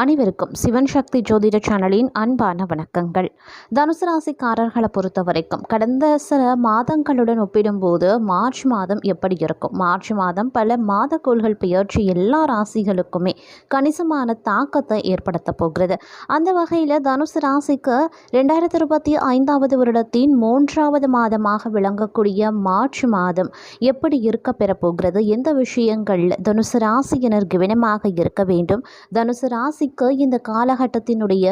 அனைவருக்கும் சிவன் சக்தி ஜோதிட சேனலின் அன்பான வணக்கங்கள். தனுசு ராசிக்காரர்களை பொறுத்த வரைக்கும் கடந்த சில மாதங்களுடன் ஒப்பிடும்போது மார்ச் மாதம் எப்படி இருக்கும்? மார்ச் மாதம் பல மாத கோள்கள் பெயர்ச்சி எல்லா ராசிகளுக்குமே கணிசமான தாக்கத்தை ஏற்படுத்த போகிறது. அந்த வகையில் தனுசு ராசிக்கு ரெண்டாயிரத்தி இருபத்தி ஐந்தாவது வருடத்தின் மூன்றாவது மாதமாக விளங்கக்கூடிய மார்ச் மாதம் எப்படி இருக்க பெறப்போகிறது எந்த விஷயங்களில் தனுசு ராசியினர் கவனமாக இருக்க வேண்டும்? தனுசு ராசிக்கு இந்த காலகட்டத்தினுடைய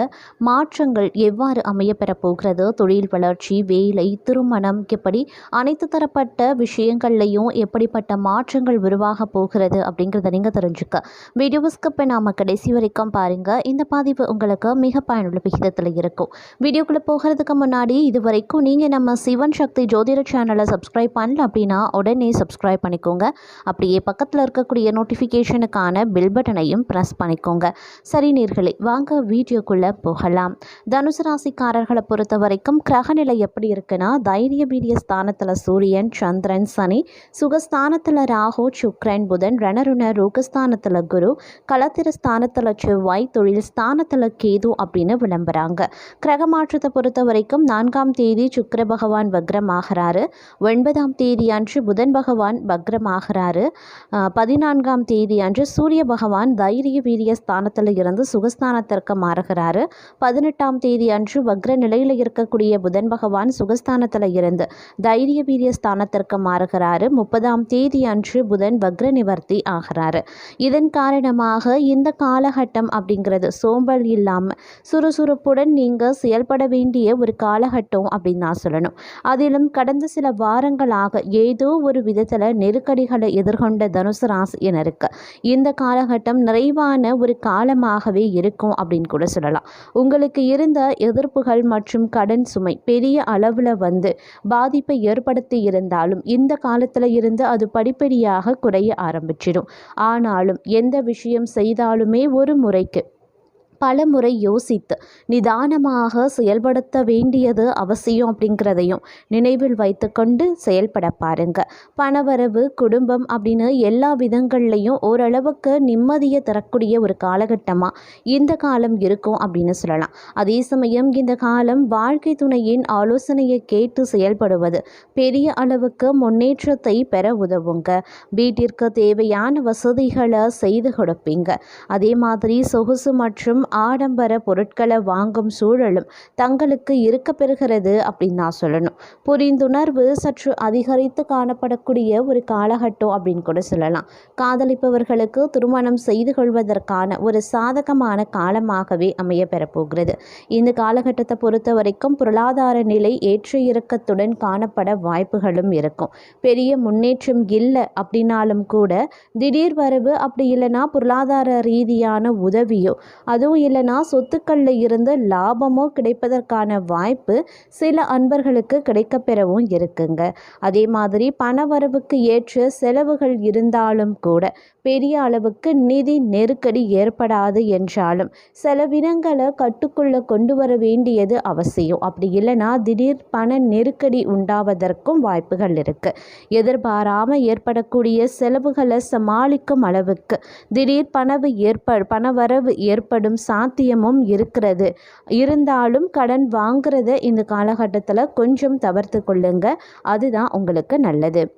மாற்றங்கள் எவ்வாறு அமையப்பெறப் போகிறது? தொழில் வளர்ச்சி வேலை திருமணம் இப்படி அனைத்து தரப்பட்ட விஷயங்கள்லையும் எப்படிப்பட்ட மாற்றங்கள் உருவாக போகிறது அப்படிங்கிறத நீங்கள் தெரிஞ்சுக்க. வீடியோஸ்க்கு இப்போ நாம் கடைசி வரைக்கும் பாருங்கள் இந்த பதிவு உங்களுக்கு மிக பயனுள்ள விகிதத்தில் இருக்கும். வீடியோக்குள்ளே போகிறதுக்கு முன்னாடி இது வரைக்கும் நீங்கள் நம்ம சிவன் சக்தி ஜோதிட சேனலை சப்ஸ்கிரைப் பண்ணல அப்படின்னா உடனே சப்ஸ்கிரைப் பண்ணிக்கோங்க. அப்படியே பக்கத்தில் இருக்கக்கூடிய நோட்டிஃபிகேஷனுக்கான பில் பட்டனையும் ப்ரெஸ் பண்ணிக்கோங்க. சரி நேர்களே வாங்க வீடியோக்குள்ளே போகலாம். தனுசு ராசிக்காரர்களை பொறுத்த வரைக்கும் கிரகநிலை எப்படி இருக்குன்னா தைரிய வீரிய ஸ்தானத்தில் சூரியன் சந்திரன் சனி. சுகஸ்தானத்தில் ராகு சுக்ரன் புதன் ரணருண ரோகஸ்தானத்தில் குரு களத்திர ஸ்தானத்தில் செவ்வாய் தொழில் ஸ்தானத்தில் கேது அப்படின்னு விளம்புறாங்க. கிரக மாற்றத்தை பொறுத்த வரைக்கும் நான்காம் தேதி சுக்கர பகவான் வக்ரமாகிறாரு. ஒன்பதாம் தேதி அன்று புதன் பகவான் வக்ரமாகிறாரு. பதினான்காம் தேதி அன்று சூரிய பகவான் தைரிய வீரிய ஸ்தானத்தில் இருந்து சுகஸ்தானத்திற்கு மாறுகிறாரு. பதினெட்டாம் தேதி அன்று வக்ர நிலையில் இருக்கக்கூடிய புதன் பகவான் சுகஸ்தானத்தில் இருந்து தைரிய வீரிய ஸ்தானத்திற்கு மாறுகிறாரு. முப்பதாம் தேதி அன்று புதன் வக்ர நிவர்த்தி ஆகிறாரு. இதன் காரணமாக இந்த காலகட்டம் அப்படிங்கிறது சோம்பல் இல்லாமல் சுறுசுறுப்புடன் நீங்கள் செயல்பட வேண்டிய ஒரு காலகட்டம் அப்படின்னு நான் சொல்லணும். அதிலும் கடந்த சில வாரங்களாக ஏதோ ஒரு விதத்தில் நெருக்கடிகளை எதிர்கொண்ட தனுசு ராசியினருக்கு இந்த காலகட்டம் நிறைவான ஒரு காலமாக ஆகவே இருக்கும் அப்படின்னு கூட சொல்லலாம். உங்களுக்கு இருந்த எதிர்ப்புகள் மற்றும் கடன் சுமை பெரிய அளவில் வந்து பாதிப்பை ஏற்படுத்தி இருந்தாலும் இந்த காலத்தில் இருந்து அது படிப்படியாக குறைய ஆரம்பிச்சிடும். ஆனாலும் எந்த விஷயம் செய்தாலுமே ஒரு முறைக்கு பல முறை யோசித்து நிதானமாக செயல்படுத்த வேண்டியது அவசியம் அப்படிங்கிறதையும் நினைவில் வைத்துக்கொண்டு செயல்பட பாருங்க. பணவரவு குடும்பம் அப்படின்னு எல்லா விதங்கள்லையும் ஓரளவுக்கு நிம்மதியை தரக்கூடிய ஒரு காலகட்டமாக இந்த காலம் இருக்கும் அப்படின்னு சொல்லலாம். அதே சமயம் இந்த காலம் வாழ்க்கை துணையின் ஆலோசனையை கேட்டு செயல்படுவது பெரிய அளவுக்கு முன்னேற்றத்தை பெற உதவுங்க. வீட்டிற்கு தேவையான வசதிகளை செய்து கொடுப்பீங்க. அதே மாதிரி சொகுசு மற்றும் ஆடம்பர பொருட்களை வாங்கும் சூழலும் தங்களுக்கு இருக்க பெறுகிறது அப்படின்னு நான் சொல்லணும். புரிந்துணர்வு சற்று அதிகரித்து காணப்படக்கூடிய ஒரு காலகட்டம் அப்படின்னு கூட சொல்லலாம். காதலிப்பவர்களுக்கு திருமணம் செய்து கொள்வதற்கான ஒரு சாதகமான காலமாகவே அமைய பெறப்போகிறது. இந்த காலகட்டத்தை பொறுத்த வரைக்கும் பொருளாதார நிலை ஏற்ற இறக்கத்துடன் காணப்பட வாய்ப்புகளும் இருக்கும். பெரிய முன்னேற்றம் இல்லை அப்படின்னாலும் கூட திடீர் வரவு அப்படி இல்லைன்னா பொருளாதார ரீதியான உதவியோ அதுவும் இல்லைன்னா சொத்துக்களில் இருந்து லாபமோ கிடைப்பதற்கான வாய்ப்பு சில அன்பர்களுக்கு கிடைக்கப்பெறவும் இருக்குங்க. அதே மாதிரி பணவரவுக்கு ஏற்ற செலவுகள் இருந்தாலும் கூட பெரிய அளவுக்கு நிதி நெருக்கடி ஏற்படாது என்றாலும் செலவினங்களை கட்டுக்குள்ள கொண்டு வர வேண்டியது அவசியம். அப்படி இல்லைன்னா திடீர் பண நெருக்கடி உண்டாவதற்கும் வாய்ப்புகள் இருக்கு. எதிர்பாராமல் ஏற்படக்கூடிய செலவுகளை சமாளிக்கும் அளவுக்கு திடீர் பணவு ஏற்ப பணவரவு ஏற்படும் சாத்தியமும் இருக்கிறது. இருந்தாலும் கடன் வாங்குறத இந்த காலகட்டத்தில் கொஞ்சம் தவிர்த்து கொள்ளுங்க. அதுதான் உங்களுக்கு நல்லது.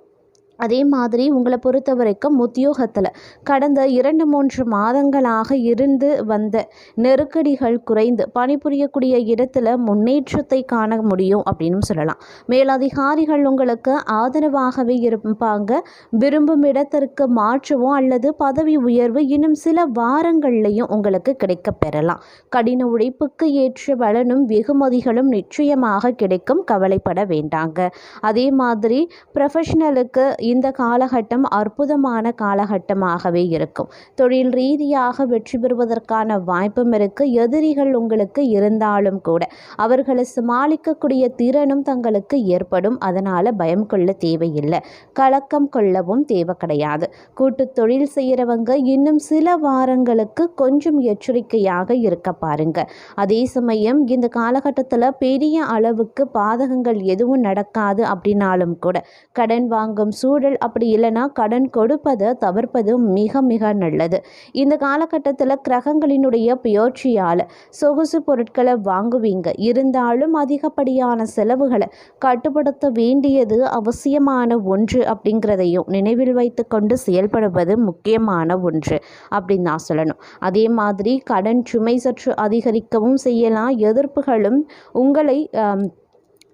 அதே மாதிரி உங்களை பொறுத்த வரைக்கும் உத்தியோகத்தில் கடந்த இரண்டு மூன்று மாதங்களாக இருந்து வந்த நெருக்கடிகள் குறைந்து பணிபுரியக்கூடிய இடத்துல முன்னேற்றத்தை காண முடியும் அப்படின்னு சொல்லலாம். மேலதிகாரிகள் உங்களுக்கு ஆதரவாகவே இருப்பாங்க. விரும்பும் இடத்திற்கு மாற்றவோ அல்லது பதவி உயர்வு இன்னும் சில வாரங்கள்லையும் உங்களுக்கு கிடைக்க பெறலாம். கடின உழைப்புக்கு ஏற்ற பலனும் வெகுமதிகளும் நிச்சயமாக கிடைக்கும். கவலைப்பட வேண்டாங்க. அதே மாதிரி ப்ரொஃபஷனலுக்கு இந்த காலகட்டம் அற்புதமான காலகட்டமாகவே இருக்கும். தொழில் ரீதியாக வெற்றி பெறுவதற்கான வாய்ப்பும் இருக்கு. எதிரிகள் உங்களுக்கு இருந்தாலும் கூட அவர்களை சமாளிக்கக்கூடிய திறனும் தங்களுக்கு ஏற்படும். அதனால் பயம் கொள்ள தேவையில்லை. கலக்கம் கொள்ளவும் தேவை கிடையாது. கூட்டு தொழில் செய்கிறவங்க இன்னும் சில வாரங்களுக்கு கொஞ்சம் எச்சரிக்கையாக இருக்க பாருங்க. அதே சமயம் இந்த காலகட்டத்தில் பெரிய அளவுக்கு பாதகங்கள் எதுவும் நடக்காது அப்படின்னாலும் கூட கடன் வாங்கும் சூழல் சூழல் அப்படி இல்லைன்னா கடன் கொடுப்பதை தவிர்ப்பது மிக மிக நல்லது. இந்த காலகட்டத்தில் கிரகங்களினுடைய பயிற்சியால் சொகுசு பொருட்களை வாங்குவீங்க. இருந்தாலும் அதிகப்படியான செலவுகளை கட்டுப்படுத்த வேண்டியது அவசியமான ஒன்று அப்படிங்கிறதையும் நினைவில் வைத்து கொண்டு செயல்படுவது முக்கியமான ஒன்று அப்படின்னு நான் சொல்லணும். அதே மாதிரி கடன் சுமை சற்று அதிகரிக்கவும் செய்யலாம். எதிர்ப்புகளும் உங்களை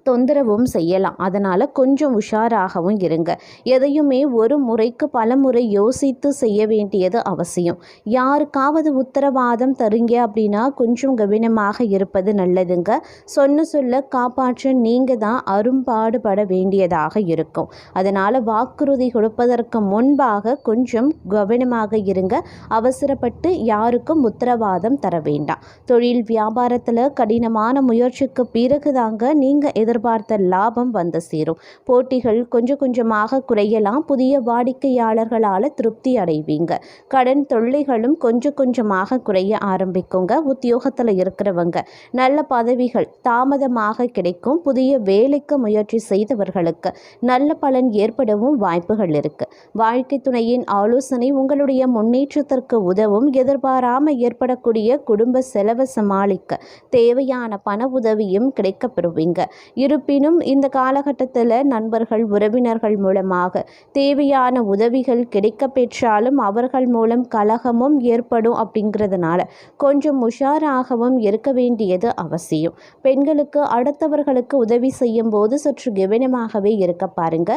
தொந்தரவும் செய்யலாம். அதனால் கொஞ்சம் உஷாராகவும் இருங்க. எதையுமே ஒரு முறைக்கு பல முறை யோசித்து செய்ய வேண்டியது அவசியம். யாருக்காவது உத்தரவாதம் தருங்க அப்படின்னா கொஞ்சம் கவனமாக இருப்பது நல்லதுங்க. சொன்ன சொல்ல காப்பாற்ற நீங்கள் தான் அரும்பாடுபட வேண்டியதாக இருக்கும். அதனால் வாக்குறுதி கொடுப்பதற்கு முன்பாக கொஞ்சம் கவனமாக இருங்க. அவசரப்பட்டு யாருக்கும் உத்தரவாதம் தர வேண்டாம். தொழில் வியாபாரத்தில் கடினமான முயற்சிக்கு பிறகு தாங்க நீங்கள் எதிர்பார்த்த லாபம் வந்து சேரும். போட்டிகள் கொஞ்சம் கொஞ்சமாக குறையலாம். புதிய வாடிக்கையாளர்களால் திருப்தி அடைவீங்க. கடன் தொல்லைகளும் கொஞ்சம் கொஞ்சமாக குறைய ஆரம்பிக்குங்க. உத்தியோகத்தில் இருக்கிறவங்க நல்ல பதவிகள் தாமதமாக கிடைக்கும். புதிய வேலைக்கு முயற்சி செய்தவர்களுக்கு நல்ல பலன் ஏற்படவும் வாய்ப்புகள் இருக்கு. வாழ்க்கை துணையின் ஆலோசனை உங்களுடைய முன்னேற்றத்திற்கு உதவும். எதிர்பாராமல் ஏற்படக்கூடிய குடும்ப செலவை சமாளிக்க தேவையான பண உதவியும் கிடைக்கப்பெறுவீங்க. இருப்பினும் இந்த காலகட்டத்தில் நண்பர்கள் உறவினர்கள் மூலமாக தேவையான உதவிகள் கிடைக்க பெற்றாலும் அவர்கள் மூலம் கலகமும் ஏற்படும் அப்படிங்கிறதுனால கொஞ்சம் உஷாராகவும் இருக்க வேண்டியது அவசியம். பெண்களுக்கு அடுத்தவர்களுக்கு உதவி செய்யும் போது சற்று கவனமாகவே இருக்க பாருங்க.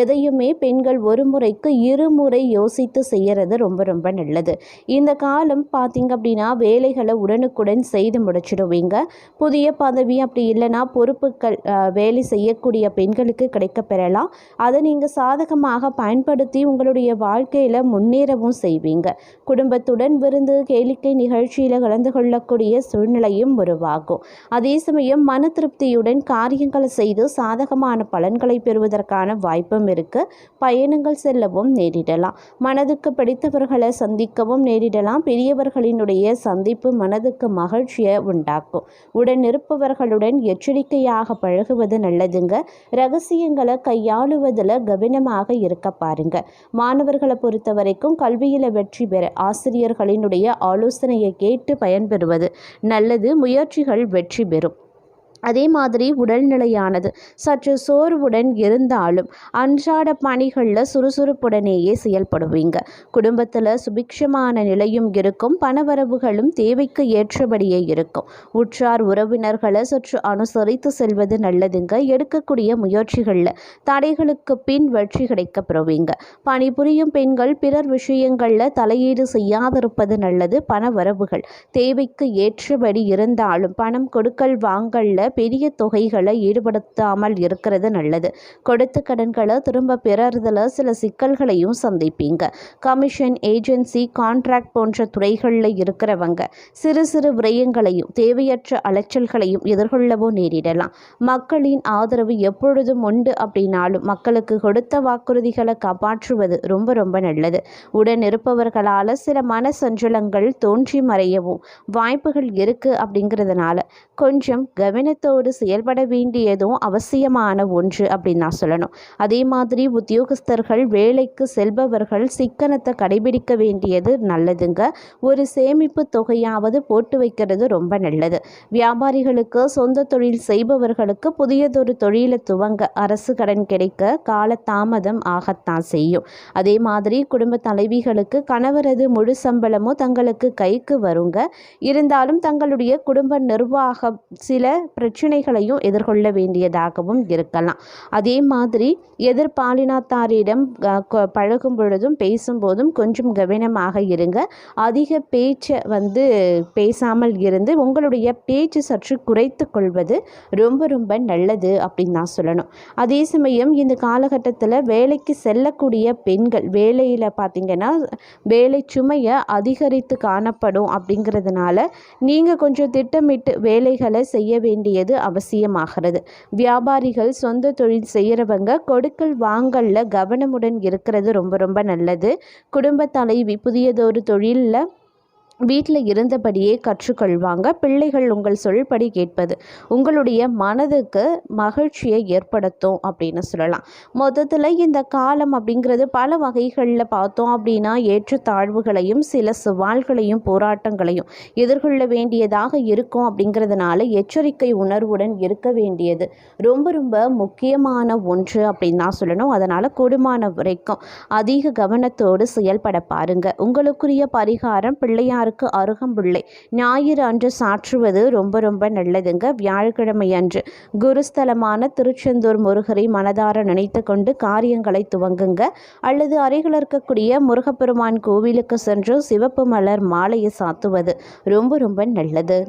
எதையுமே பெண்கள் ஒரு முறைக்கு இருமுறை யோசித்து செய்யறது ரொம்ப ரொம்ப நல்லது. இந்த காலம் பார்த்தீங்க அப்படின்னா வேலைகளை உடனுக்குடன் செய்து முடிச்சிடுவீங்க. புதிய பதவி அப்படி இல்லைன்னா பொறுப்புகள் வேலை செய்யக்கூடிய பெண்களுக்கு கிடைக்க பெறலாம் அதை நீங்கள் சாதகமாக பயன்படுத்தி உங்களுடைய வாழ்க்கையில் முன்னேறவும் செய்வீங்க. குடும்பத்துடன் விருந்து கேளிக்கை நிகழ்ச்சியில் கலந்து கொள்ளக்கூடிய சூழ்நிலையும் உருவாகும். அதே சமயம் மன திருப்தியுடன் காரியங்களை செய்து சாதகமான பலன்களை பெறுவதற்கான வாய்ப்பும் இருக்கு. பயணங்கள் செல்லவும் நேரிடலாம். மனதுக்கு பிடித்தவர்களை சந்திக்கவும் நேரிடலாம். பெரியவர்களினுடைய சந்திப்பு மனதுக்கு மகிழ்ச்சியை உண்டாக்கும். உடன் இருப்பவர்களுடன் எச்சரிக்கையாக பழ பழகுவது நல்லதுங்க. ரகசியங்களை கையாளுவதில் கவனமாக இருக்க பாருங்க. மாணவர்களை பொறுத்த வரைக்கும் கல்வியில் வெற்றி பெற ஆசிரியர்களினுடைய ஆலோசனையை கேட்டு பயன்பெறுவது நல்லது. முயற்சிகள் வெற்றி பெறும். அதே மாதிரி உடல்நிலையானது. சற்று சோர்வுடன் இருந்தாலும் அன்றாட பணிகளில் சுறுசுறுப்புடனேயே செயல்படுவீங்க. குடும்பத்தில் சுபிக்ஷமான நிலையும் இருக்கும். பணவரவுகளும் தேவைக்கு ஏற்றபடியே இருக்கும். உற்றார் உறவினர்களை சற்று அனுசரித்து செல்வது நல்லதுங்க. எடுக்கக்கூடிய முயற்சிகளில் தடைகளுக்கு பின் வெற்றி கிடைக்க பெறுவீங்க பணிபுரியும் பெண்கள் பிறர் விஷயங்களில் தலையீடு செய்யாதிருப்பது நல்லது. பணவரவுகள் தேவைக்கு ஏற்றபடி இருந்தாலும் பணம் கொடுக்கல் வாங்கல்ல பெரிய தொகைகளை ஈடுபடுத்தாமல் இருக்கிறது நல்லது. கொடுத்த கடன்களை திரும்ப பெறறதுல சில சிக்கல்களையும் சந்திப்பீங்க. கமிஷன் ஏஜென்சி கான்ட்ராக்ட் போன்ற துறைகளில் இருக்கிறவங்க சிறு சிறு விரயங்களையும் தேவையற்ற அலைச்சல்களையும் எதிர்கொள்ளவோ நேரிடலாம். மக்களின் ஆதரவு எப்பொழுதும் உண்டு அப்படின்னாலும் மக்களுக்கு கொடுத்த வாக்குறுதிகளை காப்பாற்றுவது ரொம்ப ரொம்ப நல்லது. உடன் இருப்பவர்களால் சில மன சஞ்சலங்கள் தோன்றி மறையவும் வாய்ப்புகள் இருக்கு அப்படிங்கிறதுனால கொஞ்சம் கவனத்தோடு செயல்பட வேண்டியதும் அவசியமான ஒன்று அப்படின்னு நான் சொல்லணும். அதே மாதிரி உத்தியோகஸ்தர்கள் வேலைக்கு செல்பவர்கள் சிக்கனத்தை கடைபிடிக்க வேண்டியது நல்லதுங்க. ஒரு சேமிப்பு தொகையாவது போட்டு வைக்கிறது ரொம்ப நல்லது. வியாபாரிகளுக்கு சொந்த தொழில் செய்பவர்களுக்கு புதியதொரு தொழிலை துவங்க அரசு கடன் கிடைக்க கால தாமதம் ஆகத்தான் செய்யும். அதே மாதிரி குடும்ப தலைவிகளுக்கு கணவரது முழு சம்பளமும் தங்களுக்கு கைக்கு வருங்க. இருந்தாலும் தங்களுடைய குடும்ப நிர்வாகம் சில பிரச்சனைகளையும் எதிர்கொள்ள வேண்டியதாகவும் இருக்கலாம். அதே மாதிரி எதிர்பாலினத்தாரிடம் பழகும் பொழுதும் பேசும்போதும் கொஞ்சம் கவனமாக இருங்க. அதிக பேச்சை வந்து பேசாமல் இருந்து உங்களுடைய பேச்சு சற்று குறைத்து கொள்வது ரொம்ப ரொம்ப நல்லது அப்படின்னு நான் சொல்லணும். அதே சமயம் இந்த காலகட்டத்தில் வேலைக்கு செல்லக்கூடிய பெண்கள் வேலையில் பார்த்தீங்கன்னா வேலை சுமையை அதிகரித்து காணப்படும் அப்படிங்கிறதுனால நீங்கள் கொஞ்சம் திட்டமிட்டு வேலைகளை செய்ய வேண்டிய வேண்டியது அவசியமாகிறது. வியாபாரிகள் சொந்த தொழில் செய்கிறவங்க கொடுக்கல் வாங்கல்ல கவனமுடன் இருக்கிறது ரொம்ப ரொம்ப நல்லது. குடும்ப தலைவி புதியதொரு தொழிலில் வீட்டில் இருந்தபடியே கற்றுக்கொள்வாங்க. பிள்ளைகள் உங்கள் சொல்படி கேட்பது உங்களுடைய மனதுக்கு மகிழ்ச்சியை ஏற்படுத்தும் அப்படின்னு சொல்லலாம். மொத்தத்தில் இந்த காலம் அப்படிங்கிறது பல வகைகளில் பார்த்தோம் அப்படின்னா ஏற்றத்தாழ்வுகளையும் சில சவால்களையும் போராட்டங்களையும் எதிர்கொள்ள வேண்டியதாக இருக்கும் அப்படிங்கிறதுனால எச்சரிக்கை உணர்வுடன் இருக்க வேண்டியது ரொம்ப ரொம்ப முக்கியமான ஒன்று அப்படின்னு தான் சொல்லணும். அதனால் கூடுமான வரைக்கும் அதிக கவனத்தோடு செயல்பட பாருங்கள் உங்களுக்குரிய பரிகாரம் பிள்ளையார் பிள்ளையாருக்கு அருகம்புள்ளை ஞாயிறு அன்று சாற்றுவது ரொம்ப ரொம்ப நல்லதுங்க. வியாழக்கிழமை அன்று குருஸ்தலமான திருச்செந்தூர் முருகரை மனதார நினைத்து கொண்டு காரியங்களை துவங்குங்க. அல்லது அருகில் இருக்கக்கூடிய முருகப்பெருமான் கோவிலுக்கு சென்று சிவப்பு மலர் மாலையை சாத்துவது ரொம்ப ரொம்ப நல்லது.